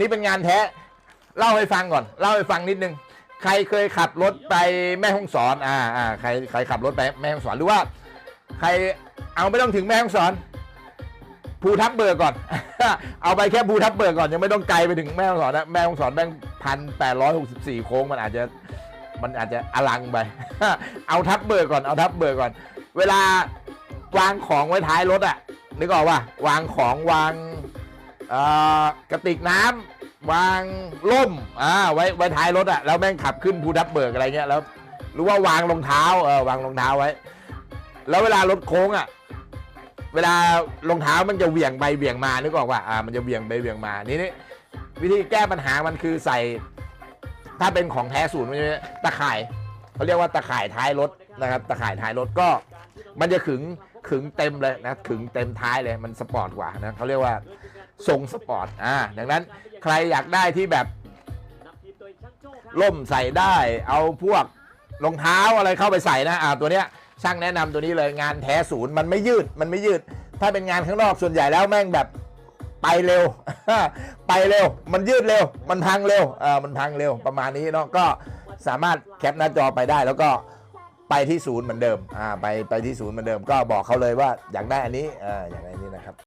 นี่เป็นงานแท้ เล่าให้ฟังก่อน เล่าให้ฟังนิดนึง ใครเคยขับรถไปแม่ฮ่องสอนอ่าอ่าใครใครขับรถไปแม่ฮ่องสอนหรือว่า ใครเอาไม่ต้องถึงแม่ฮ่องสอนภูทับเบิกก่อน เอาไปแค่ภูทับเบิกก่อนยังไม่ต้องไกลไปถึงแม่ฮ่องสอนนะแม่ฮ่องสอนแม่งพันแปดร้อยหกสิบสี่โค้งมันอาจจะมันอาจจะอลังไป เอาทับเบิกก่อนเอาทับเบิกก่อน เวลาวางของไว้ท้ายรถอะนึกออกว่าวางของวาง เอ่อกระติกน้ำวางล่มอ่าไว้ไว้ท้ายรถอะแล้วแม่งขับขึ้นภูทับเบิกอะไรเงี้ยแล้วหรือว่าวางรองเท้าเออวางรองเท้าไว้ แล้วเวลารถโค้งอะเวลารองเท้ามันจะเหวี่ยงไปเหวี่ยงมานึกออกว่าอ่ามันจะเหวี่ยงไปเหวี่ยงมานี่นี่วิธีแก้ปัญหามันคือใส่ ถ้าเป็นของแท้ศูนย์มันจะตะข่ายเขาเรียกว่าตะข่ายท้ายรถนะครับ ตะข่ายท้ายรถก็ มันจะขึงขึงเต็มเลยนะขึงเต็มท้ายเลยมันสปอร์ตกว่านะเขาเรียกว่า ทรงสปอร์ตอ่าดังนั้นใครอยากได้ที่แบบล่มใส่ได้เอาพวกรองเท้าอะไรเข้าไปใส่นะอ่าตัวเนี้ยช่างแนะนำตัวนี้เลยงานแท้ศูนย์มันไม่ยืดมันไม่ยืด ถ้าเป็นงานข้างนอกส่วนใหญ่แล้วแม่งแบบไปเร็ว ไปเร็ว มันยืดเร็ว มันพังเร็วอ่ามันพังเร็วประมาณนี้เนาะก็สามารถแคปหน้าจอไปได้แล้วก็ไปที่ศูนย์เหมือนเดิมอ่าไปไปที่ศูนย์เหมือนเดิม ก็บอกเขาเลยว่าอยากได้อันนี้อ่าอยากได้อันนี้นะครับ